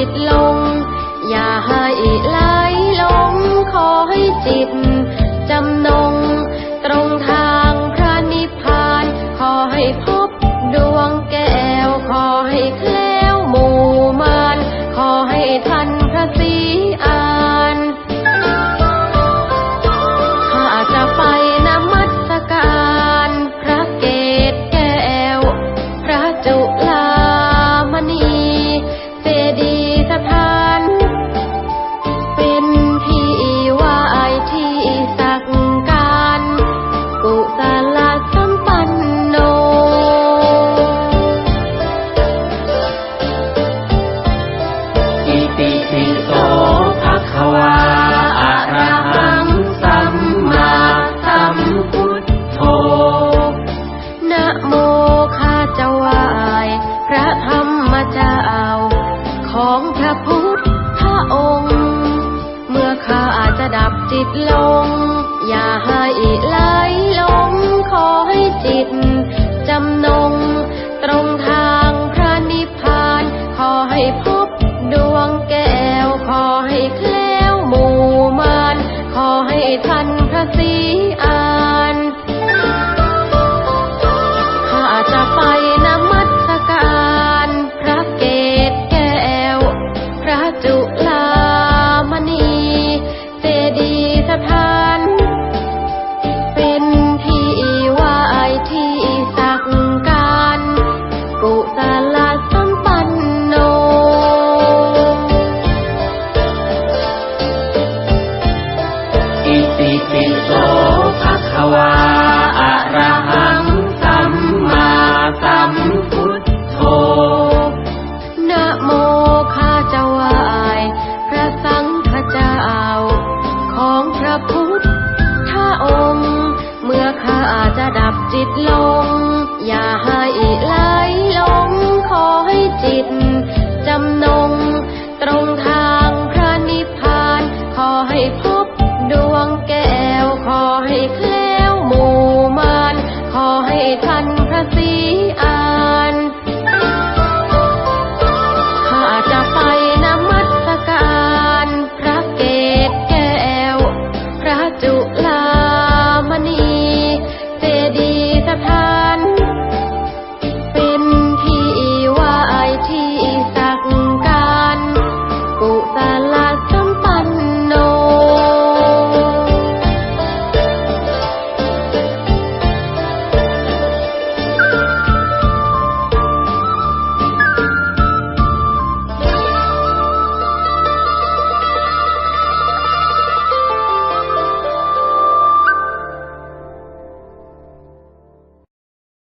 จิตลง อย่าให้ละ จะดับจิตลง อย่าให้ไหลลงขอให้จิตจำนง ปิโสภะคะอะระหังสัมมาสัมพุทโธนะโมข้าจะไหวพระสังฆเจ้าของพระพุทธองค์ เมื่อข้าจะดับจิตลง อย่าให้ไหลลงขอให้จิตจำนง ตรงทางพระนิพพานขอให